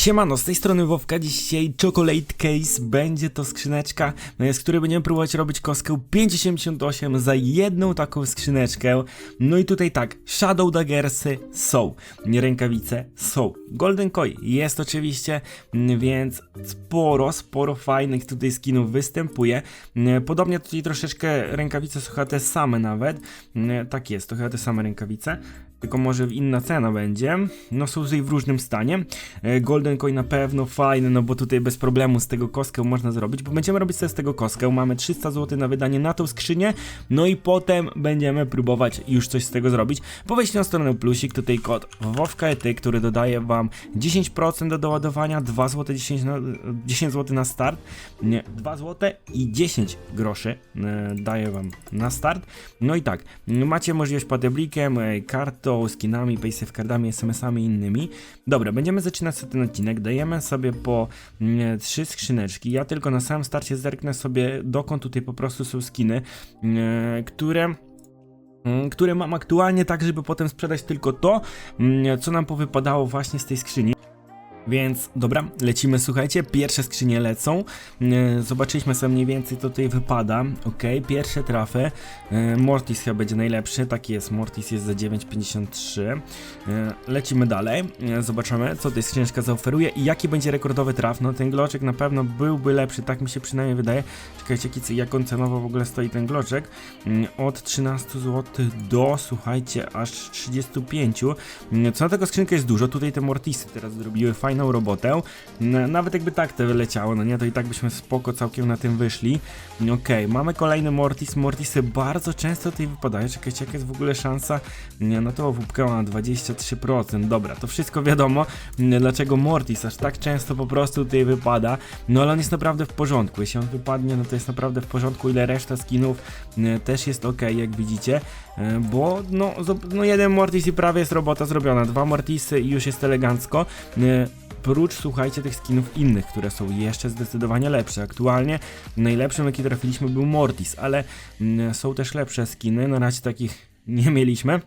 Siemano, z tej strony Wowka, dzisiaj Chocolate Case, będzie to skrzyneczka, z której będziemy próbować robić kostkę 5,78 za jedną taką skrzyneczkę. No i tutaj tak, Shadow Daggersy są, rękawice są, Golden Koi jest oczywiście, więc sporo, sporo fajnych tutaj skinów występuje. Podobnie tutaj troszeczkę rękawice są chyba te same nawet, tak jest, to chyba te same rękawice tylko może inna cena będzie. No są tutaj w różnym stanie. E, Golden Coin na pewno fajny, no bo tutaj bez problemu z tego kostkę można zrobić, bo będziemy robić sobie z tego kostkę. Mamy 300 zł na wydanie na tą skrzynię, no i potem będziemy próbować już coś z tego zrobić. Po wejściu na stronę plusik, tutaj kod WOWKETY, który dodaje wam 10% do doładowania, 2 zł 10, na, 10 zł na start, nie, 2 zł i 10 groszy e, daje wam na start. No i tak, macie możliwość padeblikiem, e, kartą, skinami, paysafe cardami, SMS-ami i innymi. Dobra, będziemy zaczynać ten odcinek. Dajemy sobie po mm, trzy skrzyneczki. Ja tylko na samym starcie zerknę sobie dokąd tutaj po prostu są skiny, mm, które mm, które mam aktualnie tak, żeby potem sprzedać tylko to, co nam powypadało właśnie z tej skrzyni. Więc dobra, lecimy, słuchajcie, pierwsze skrzynie lecą. E, Zobaczyliśmy sobie mniej więcej, co tutaj wypada. Ok, pierwsze trafy. E, Mortis chyba będzie najlepszy, tak jest, Mortis jest za 9,53. E, Lecimy dalej, zobaczymy, co tutaj skrzyneczka zaoferuje i jaki będzie rekordowy traf. No ten gloczek na pewno byłby lepszy, tak mi się przynajmniej wydaje. Czekajcie, jak on cenowo w ogóle stoi ten gloczek. Mm, Od 13 zł do, słuchajcie, aż 35. Mm, Co na tego skrzynkę jest dużo, tutaj te Mortisy teraz zrobiły fajną robotę. Nawet jakby tak to wyleciało, no nie, to i tak byśmy spoko całkiem na tym wyszli. Okej, mamy kolejny Mortis. Mortisy bardzo często tutaj wypadają. Czekajcie, jaka jest w ogóle szansa na tą owóbkę na 23%. Dobra, to wszystko wiadomo, dlaczego Mortis aż tak często po prostu tutaj wypada. No ale on jest naprawdę w porządku. Jeśli on wypadnie, no to jest naprawdę w porządku. Ile reszta skinów też jest ok, jak widzicie. E, Bo no, no jeden Mortis i prawie jest robota zrobiona. Dwa Mortisy i już jest elegancko. Prócz, słuchajcie, tych skinów innych, które są jeszcze zdecydowanie lepsze. Aktualnie najlepszym, jaki trafiliśmy, był Mortis, ale mm, są też lepsze skiny. Na razie takich nie mieliśmy.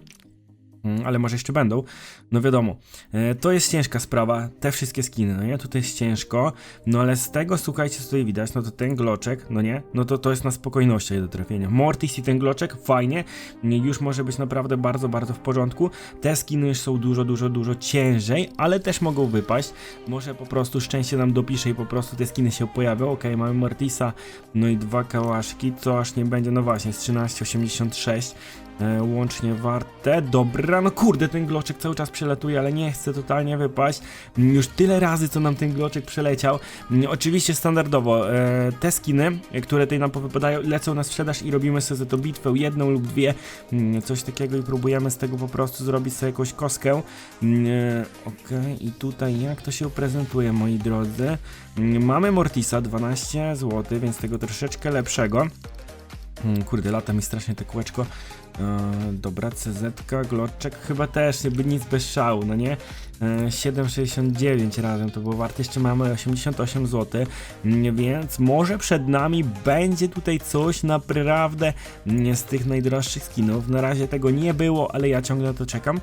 Mm, Ale może jeszcze będą. No wiadomo, e, to jest ciężka sprawa, te wszystkie skiny, no nie? Tutaj jest ciężko, no ale z tego, słuchajcie, co tutaj widać, no to ten gloczek, no nie? No to to jest na spokojności do trafienia. Mortis i ten gloczek, fajnie, nie, już może być naprawdę bardzo, bardzo w porządku. Te skiny już są dużo, dużo, dużo ciężej, ale też mogą wypaść. Może po prostu szczęście nam dopisze i po prostu te skiny się pojawią. Ok, mamy Mortisa, no i dwa kałaszki, co aż nie będzie, no właśnie, z 13,86 e, łącznie warte. Dobra, no kurde, ten gloczek cały czas przelatuje, ale nie chce totalnie wypaść. Mm, Już tyle razy, co nam ten gloczek przeleciał. Mm, Oczywiście standardowo e, te skiny, e, które tutaj nam powypadają, lecą na sprzedaż i robimy sobie za to bitwę jedną lub dwie, mm, coś takiego i próbujemy z tego po prostu zrobić sobie jakąś kostkę. Mm, e, Okej, i tutaj jak to się prezentuje, moi drodzy? Mamy Mortisa 12 zł, więc tego troszeczkę lepszego. Kurde, lata mi strasznie te kółeczko. E, dobra, CZ, Gloczek chyba też, jakby nic bez szału, no nie? E, 7,69 razem to było warte, jeszcze mamy 88 zł, mm, więc może przed nami będzie tutaj coś naprawdę mm, z tych najdroższych skinów. Na razie tego nie było, ale ja ciągle na to czekam.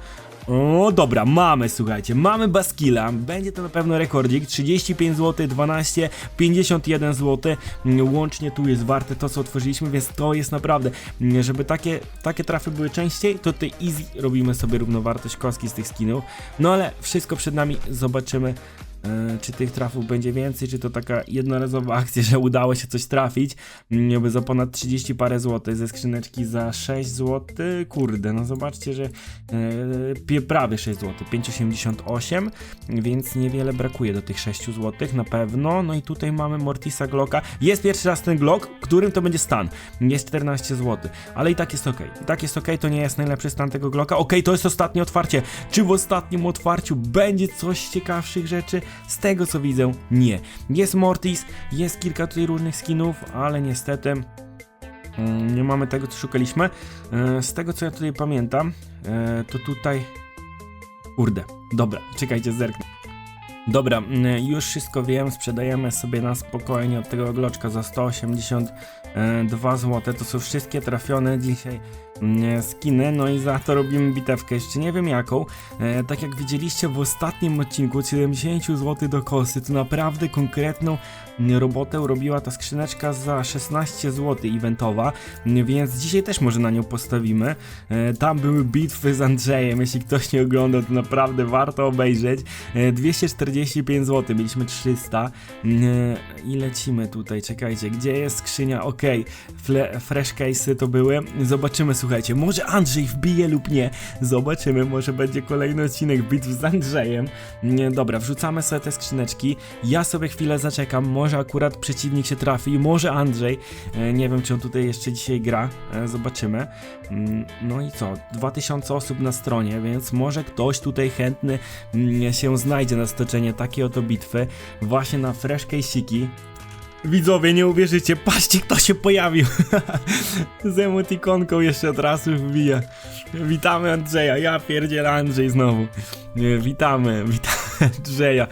O, dobra, mamy, słuchajcie, mamy Baskila, będzie to na pewno rekordzik, 35 zł, 12, 51 zł, łącznie tu jest warte to, co otworzyliśmy, więc to jest naprawdę, mm, żeby takie, takie trafy były częściej, to tutaj easy robimy sobie równowartość kostki z tych skinów, no ale wszystko przed nami, zobaczymy, czy tych trafów będzie więcej, czy to taka jednorazowa akcja, że udało się coś trafić, mm, by za ponad 30 parę złotych, ze skrzyneczki za 6 zł, kurde, no zobaczcie, że e, prawie 6 zł, 5,88, więc niewiele brakuje do tych 6 zł, na pewno, no i tutaj mamy Mortisa Glocka, jest pierwszy raz ten Glock, którym to będzie stan, jest 14 zł, ale i tak jest ok, i tak jest ok, to nie jest najlepszy stan tego Glocka, ok, to jest ostatnie otwarcie, czy w ostatnim otwarciu będzie coś ciekawszych rzeczy, z tego co widzę, nie, jest Mortis, jest kilka tutaj różnych skinów, ale niestety mm, nie mamy tego co szukaliśmy, E, z tego co ja tutaj pamiętam, e, to tutaj, kurde, dobra, czekajcie, zerknę. Dobra, mm, już wszystko wiem, sprzedajemy sobie na spokojnie od tego gloczka za 182 zł. To są wszystkie trafione dzisiaj skiny, no i za to robimy bitewkę, jeszcze nie wiem jaką. E, tak jak widzieliście w ostatnim odcinku, od 70 zł do kosy, to naprawdę konkretną robotę robiła ta skrzyneczka za 16 zł eventowa, więc dzisiaj też może na nią postawimy. E, tam były bitwy z Andrzejem, jeśli ktoś nie oglądał, to naprawdę warto obejrzeć. E, 245 zł, mieliśmy 300 Mm, i lecimy tutaj, czekajcie, gdzie jest skrzynia? Okej, okay. fresh case'y to były, zobaczymy, słuchajcie, może Andrzej wbije lub nie, zobaczymy, może będzie kolejny odcinek bitw z Andrzejem. Dobra, wrzucamy sobie te skrzyneczki, ja sobie chwilę zaczekam, może akurat przeciwnik się trafi, może Andrzej, e, nie wiem czy on tutaj jeszcze dzisiaj gra, e, zobaczymy. Mm, No i co, 2000 osób na stronie, więc może ktoś tutaj chętny mm, się znajdzie na stoczenie takiej oto bitwy, właśnie na fresh case'iki. Widzowie, nie uwierzycie, patrzcie kto się pojawił. Z emotikonką jeszcze od razu wbija Witamy Andrzeja, ja pierdzielę Andrzej znowu. Nie, Witamy, witamy Andrzeja.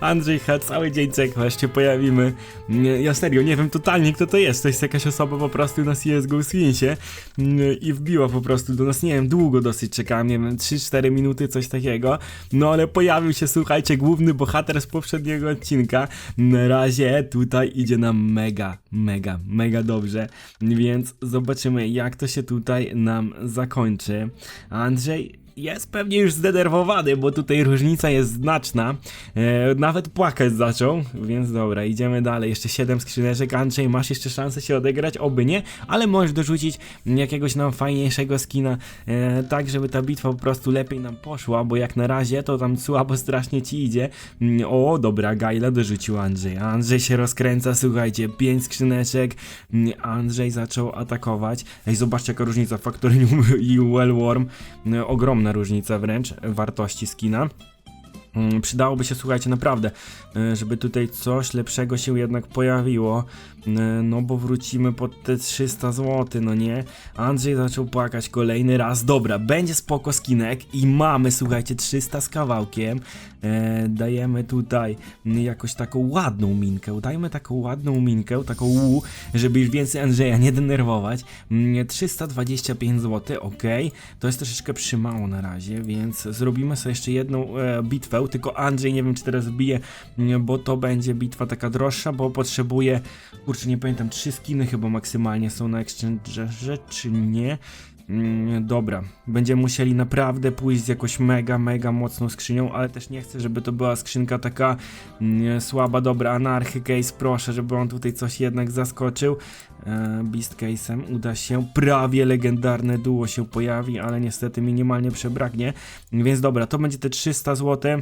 Andrzej chyba cały dzień czekał, aż się pojawimy. Nie, Ja serio, nie wiem totalnie kto to jest. To jest jakaś osoba po prostu na CSGO Swinsie I wbiła po prostu do nas, nie wiem, długo dosyć czekałem Nie wiem, 3-4 minuty, coś takiego. No ale pojawił się, słuchajcie, główny bohater z poprzedniego odcinka. Na razie tutaj idzie nam mega, mega, mega dobrze. Więc zobaczymy jak to się tutaj nam zakończy. Andrzej jest pewnie już zdenerwowany, bo tutaj różnica jest znaczna. E, nawet płakać zaczął, więc dobra, idziemy dalej. Jeszcze 7 skrzyneczek. Andrzej, masz jeszcze szansę się odegrać? Oby nie, ale możesz dorzucić jakiegoś nam fajniejszego skina, e, tak żeby ta bitwa po prostu lepiej nam poszła, bo jak na razie to tam słabo strasznie ci idzie. Mm, O, dobra, Gajla dorzucił Andrzej. Andrzej się rozkręca, słuchajcie, 5 skrzyneczek. Mm, Andrzej zaczął atakować. Ej, zobaczcie jaka różnica Factory i Wellworm. E, Ogromna różnica wręcz wartości skina. Mm, Przydałoby się, słuchajcie, naprawdę, e, żeby tutaj coś lepszego się jednak pojawiło, e, no bo wrócimy pod te 300 zł, no nie? Andrzej zaczął płakać kolejny raz, dobra, będzie spoko skinek i mamy, słuchajcie, 300 z kawałkiem, e, dajemy tutaj jakoś taką ładną minkę, dajmy taką ładną minkę, taką łu, żeby już więcej Andrzeja nie denerwować, Mm, 325 zł, ok, to jest troszeczkę przymało na razie, więc zrobimy sobie jeszcze jedną e, bitwę, tylko Andrzej nie wiem czy teraz bije, mm, bo to będzie bitwa taka droższa, bo potrzebuję, kurczę nie pamiętam, trzy skiny chyba maksymalnie są na exchange, czy nie? Mm, Dobra, będziemy musieli naprawdę pójść z jakąś mega, mega mocną skrzynią, ale też nie chcę, żeby to była skrzynka taka mm, słaba, dobra, anarchy case, proszę, żeby on tutaj coś jednak zaskoczył. E, Beast case'em uda się, prawie legendarne duo się pojawi, ale niestety minimalnie przebraknie, więc dobra, to będzie te 300 zł.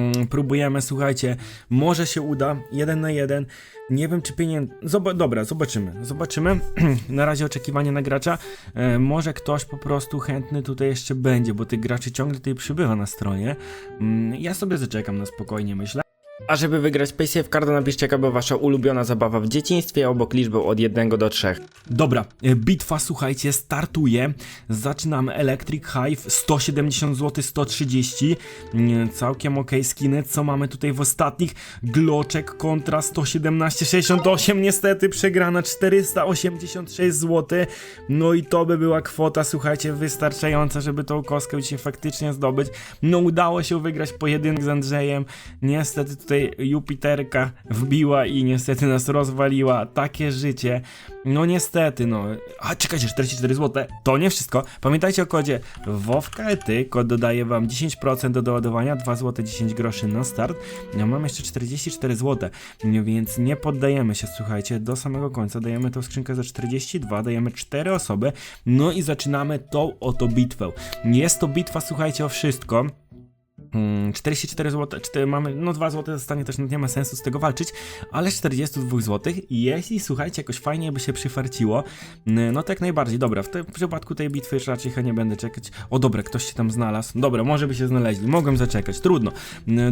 Mm, Próbujemy, słuchajcie, może się uda, jeden na jeden. Nie wiem, czy pieniędzy. Zoba dobra, zobaczymy. Zobaczymy. na razie oczekiwanie na gracza. E, może ktoś po prostu chętny tutaj jeszcze będzie, bo tych graczy ciągle tutaj przybywa na stronie. Mm, ja sobie zaczekam na spokojnie, myślę. A żeby wygrać PaySafe Cardo napiszcie jaka była wasza ulubiona zabawa w dzieciństwie obok liczby od 1 do 3. Dobra, e, bitwa, słuchajcie, startuje. Zaczynamy Electric Hive 170 zł, 130. Mm, Całkiem ok skiny. Co mamy tutaj w ostatnich? Gloczek kontra 117,68. Niestety przegrana 486 zł. No i to by była kwota, słuchajcie, wystarczająca, żeby tą kostkę dzisiaj faktycznie zdobyć. No udało się wygrać pojedynek z Andrzejem. Niestety tutaj Jupiterka wbiła i niestety nas rozwaliła. Takie życie. No niestety, no. A czekajcie, 44 zł. To nie wszystko. Pamiętajcie o kodzie WOWKETY. Kod dodaje wam 10% do doładowania, 2 zł 10 groszy na start. Ja mam jeszcze 44 zł, więc nie poddajemy się, słuchajcie, do samego końca. Dajemy tą skrzynkę za 42, dajemy 4 osoby. No i zaczynamy tą oto bitwę. Jest to bitwa, słuchajcie, o wszystko. Mm, 44 zł, 4, mamy, no 2 zł zostanie też, no nie ma sensu z tego walczyć, ale z 42 zł, jeśli słuchajcie, jakoś fajnie by się przyfarciło, no to jak najbardziej, dobra, w tym przypadku tej bitwy już raczej nie będę czekać, o dobra, ktoś się tam znalazł, dobra, może by się znaleźli, mogłem zaczekać, trudno,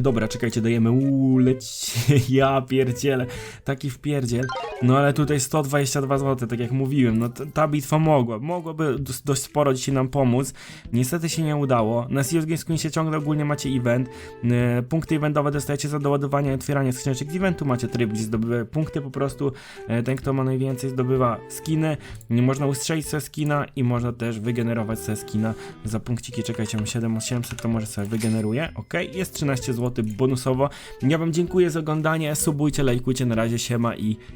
dobra, czekajcie, dajemy, uuu, leci, ja pierdzielę, taki wpierdziel, no ale tutaj 122 zł, tak jak mówiłem, no ta bitwa mogła, mogłaby dość sporo dzisiaj nam pomóc, niestety się nie udało, na Games Queen się ciągle ogólnie macie macie event. E, punkty eventowe dostajecie za doładowanie i otwieranie skrzyneczek z eventu. Macie tryb, gdzie zdobywa punkty po prostu. E, ten, kto ma najwięcej, zdobywa skiny. Można ustrzelić sobie skina i można też wygenerować sobie skina za punkciki. Czekajcie, mam 7800, to może sobie wygeneruję. Ok, jest 13 zł bonusowo. Ja wam dziękuję za oglądanie. Subujcie, lajkujcie. Na razie siema i cześć.